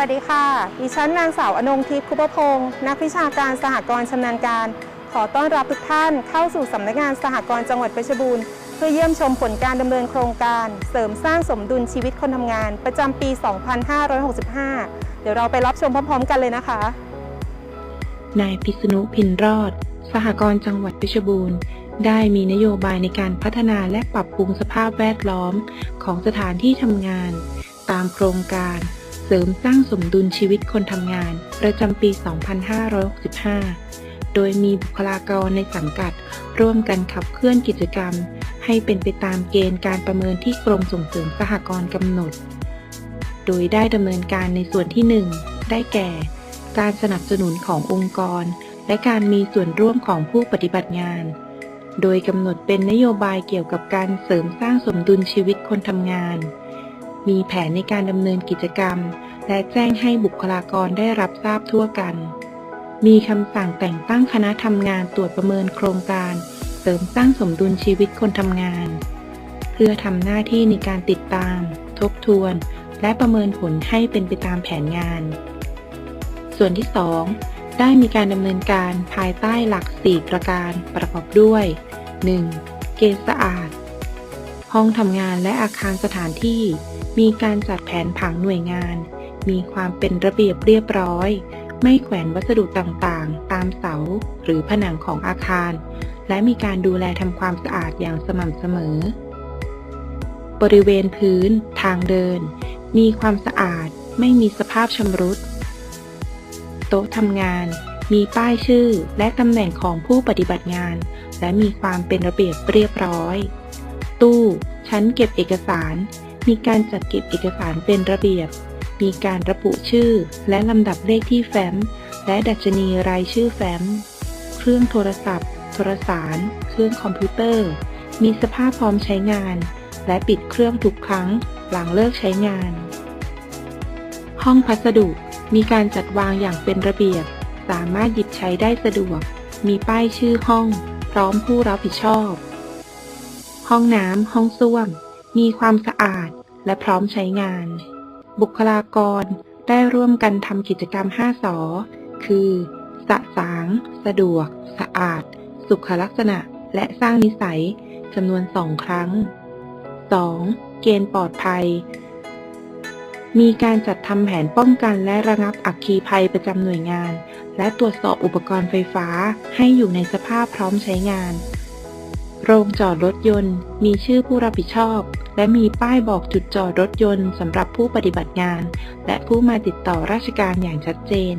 วัสดีค่ะ ดิฉันนางสาวอนงทิพย์คุปพงศ์นักวิชาการสหกรณ์ชำนาญการ ขอต้อนรับทุกท่านเข้าสู่สำนักงานสหกรณ์จังหวัดเพชรบูรณ์ เพื่อเยี่ยมชมผลการดำเนินโครงการ เสริมสร้างสมดุลชีวิตคนทำงาน ประจำปี 2565 เดี๋ยวเราไปรับชมพร้อม ๆ กันเลยนะคะ นายพิษณุพินรอด สหกรณ์จังหวัดเพชรบูรณ์ได้มีนโยบายในการพัฒนาและปรับปรุงสภาพแวดล้อมของสถานที่ทำงาน ตามโครงการ เสริมสร้างสมดุลชีวิตคนทำงาน ประจำปี 2565 โดยมีบุคลากรในสังกัด ร่วมกันขับเคลื่อนกิจกรรม ให้เป็นไปตามเกณฑ์การประเมินที่กรมส่งเสริมสหกรณ์กำหนด โดยได้ดำเนินการในส่วนที่ 1 ได้แก่ การสนับสนุนขององค์กร และการมีส่วนร่วมของผู้ปฏิบัติงาน โดยกำหนดเป็นนโยบายเกี่ยวกับการเสริมสร้างสมดุลชีวิตคนทำงาน มีแผนในการดำเนินกิจกรรม และแจ้งให้บุคลากรได้รับทราบทั่วกัน มีคำสั่งแต่งตั้งคณะทำงานตรวจประเมินโครงการ เสริมสร้างสมดุลชีวิตคนทำงาน เพื่อทำหน้าที่ในการติดตาม ทบทวน และประเมินผลให้เป็นไปตามแผนงาน ส่วนที่ 2 ได้มีการดำเนินการภายใต้หลัก 4 ประการประกอบด้วย 1. เกณฑ์สะอาด ห้องทำงานและอาคารสถานที่ มีการจัดแผนผังหน่วยงาน มีความเป็นระเบียบเรียบร้อย ไม่แขวนวัสดุต่างๆ ตามเสาหรือผนังของอาคาร และมีการดูแลทำความสะอาดอย่างสม่ำเสมอ บริเวณพื้น ทางเดิน มีความสะอาด ไม่มีสภาพชำรุด โต๊ะทำงาน มีป้ายชื่อและตำแหน่งของผู้ปฏิบัติงาน และมีความเป็นระเบียบเรียบร้อย ตู้ ชั้นเก็บเอกสาร มีการจัดเก็บเอกสารเป็นระเบียบ มีการระบุชื่อ และลำดับเลขที่แฟ้ม และดัชนีรายชื่อแฟ้ม เครื่องโทรศัพท์ โทรสาร เครื่องคอมพิวเตอร์ มีสภาพพร้อมใช้งาน และปิดเครื่องทุกครั้ง หลังเลิกใช้งาน ห้องพัสดุ มีการจัดวางอย่างเป็นระเบียบ สามารถหยิบใช้ได้สะดวก มีป้ายชื่อห้อง พร้อมผู้รับผิดชอบ ห้องน้ำ ห้องส้วม มีความสะอาดและพร้อมใช้งาน บุคลากรได้ร่วมกันทำกิจกรรม 5 สอ คือ สะสาง สะดวก สะอาด สุขลักษณะ และสร้างนิสัยจำนวนสองครั้ง 2. เกณฑ์ปลอดภัย มีการจัดทำแผนป้องกันและระงับอัคคีภัยประจำหน่วยงาน และตรวจสอบอุปกรณ์ไฟฟ้าให้อยู่ในสภาพพร้อมใช้งาน โรงจอดรถยนต์ มีชื่อผู้รับผิดชอบ และมีป้ายบอกจุดจอดรถยนต์สำหรับผู้ปฏิบัติงาน และผู้มาติดต่อราชการอย่างชัดเจน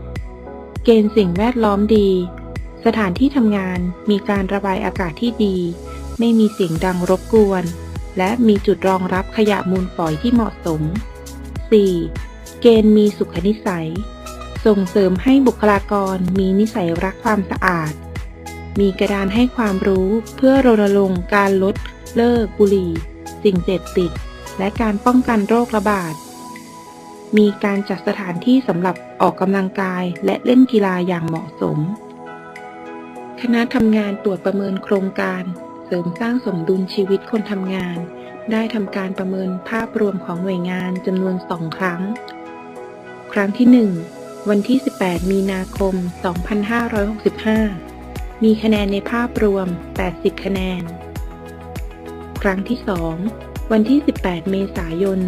3. เกณฑ์สิ่งแวดล้อมดี สถานที่ทำงานมีการระบายอากาศที่ดี ไม่มีเสียงดังรบกวน และมีจุดรองรับขยะมูลฝอยที่เหมาะสม 4. เกณฑ์มีสุขนิสัย ส่งเสริมให้บุคลากรมีนิสัยรักความสะอาด มีกระดานให้ความรู้เพื่อรณรงค์การลด เลิกบุหรี่ สิ่งเสพติด และการป้องกันโรคระบาด มีการจัดสถานที่สำหรับออกกำลังกายและเล่นกีฬาอย่างเหมาะสม คณะทำงานตรวจประเมินโครงการ เสริมสร้างสมดุลชีวิตคนทำงาน ได้ทำการประเมินภาพรวมของหน่วยงานจำนวนสองครั้ง ครั้งที่ 1 วันที่ 18 มีนาคม 2565 มีคะแนนในภาพรวม 80 คะแนน ครั้งที่ 2 วันที่ 18 เมษายน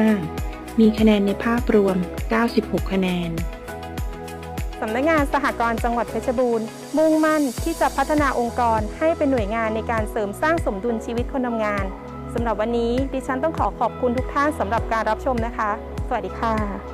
2565 มีคะแนนในภาพรวม 96 คะแนนสำนักงานสหกรณ์จังหวัดเพชรบูรณ์ มุ่งมั่นที่จะพัฒนาองค์กรให้เป็นหน่วยงานในการเสริมสร้างสมดุลชีวิตคนทำงานสำหรับวันนี้ดิฉันต้องขอขอบคุณทุกท่านสำหรับการรับชมนะคะ สวัสดีค่ะ